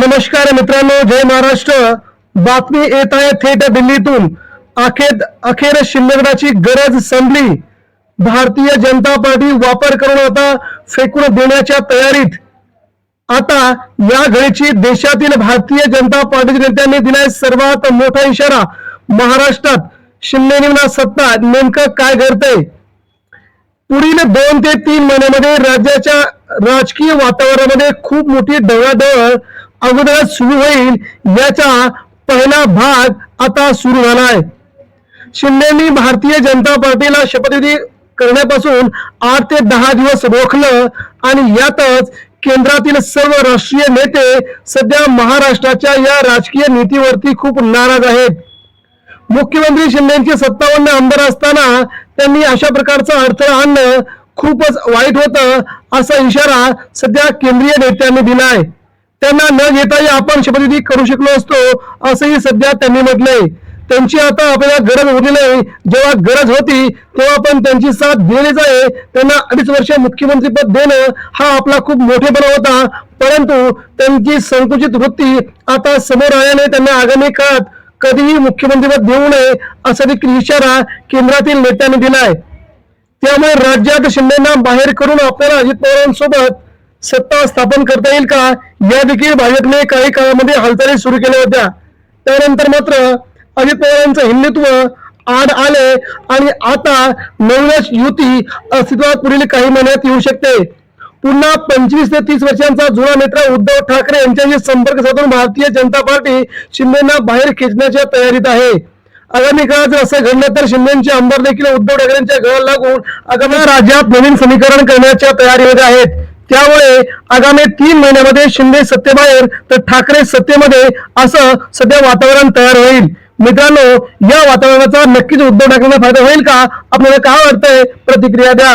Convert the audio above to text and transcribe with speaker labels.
Speaker 1: नमस्कार मित्रांनो जय महाराष्ट्र. बातमी येत आहे थेट दिल्लीतून. अखेर अखेर शिंदेगडाची गरज संपली. भारतीय जनता पार्टी वापर करून आता फेकून देण्याच्या तयारीत. आता या घडीची देशातील भारतीय जनता पार्टीच्या नेत्यांनी दिलाय सर्वात मोठा इशारा. महाराष्ट्रात शिंदे सत्ता नेमकं काय घडतंय? पुढील दोन ते तीन महिन्यामध्ये राज्याच्या राजकीय वातावरणामध्ये खूप मोठी ढवळाढवळ अगोदरच सुरू होईल याचा पहिला भाग आता सुरू झाला आहे शिंदेनी भारतीय जनता पार्टीला शपथविधी करण्यापासून आठ ते दहा दिवस रोखलं आणि यातच केंद्रातील सर्व राष्ट्रीय नेते सध्या महाराष्ट्राच्या या राजकीय नीतीवरती खूप नाराज आहेत. मुख्यमंत्री शिंदेचे सत्तावन्न आमदार असताना त्यांनी अशा प्रकारचं अडथळा आणणं खूपच वाईट होतं असा इशारा सध्या केंद्रीय नेत्यांनी दिलाय. त्यांना न घेताही आपण शपथविधी करू शकलो असतो असंही सध्या त्यांनी म्हटलंय. त्यांची आता आपल्याला गरज उरली नाही. जेव्हा गरज होती तेव्हा पण त्यांची साथ दिलीच आहे. त्यांना अडीच वर्ष मुख्यमंत्रीपद देणं हा आपला खूप मोठेपणा होता. परंतु त्यांची संकुचित वृत्ती आता समोर आल्याने त्यांना आगामी काळात कधीही मुख्यमंत्रीपद देऊ नये असा देखील इशारा केंद्रातील नेत्यांनी दिलाय. त्यामुळे राज्यात शिंदेना बाहेर करून आपल्याला अजित पवारांसोबत सत्ता स्थापन करता येईल का? या देखील भाजपने काही काळामध्ये हालचाली सुरू केल्या होत्या. त्यानंतर मात्र अजित पवारांचं हिंदुत्व आड आले आणि आता नवनच युती अस्तित्वात पुढील काही महिन्यात येऊ शकते. पुन्हा पंचवीस ते तीस वर्षांचा जुना मित्र उद्धव ठाकरे यांच्याशी संपर्क साधून भारतीय जनता पार्टी शिंदेना बाहेर खेचण्याच्या तयारीत आहे. आगामी काळात जर असं घडलं तर शिंदेचे आमदार देखील उद्धव ठाकरेंच्या गळाला लागून आगामी राज्यात नवीन समीकरण करण्याच्या तयारीमध्ये आहेत. त्यामुळे आगामी तीन महिन्यामध्ये शिंदे सत्तेबाहेर तर ठाकरे सत्तेमध्ये असं सध्या वातावरण तयार होईल. मित्रांनो या वातावरणाचा नक्कीच उद्धव ठाकरेंना फायदा होईल का? आपल्याला काय वाटतंय? प्रतिक्रिया द्या.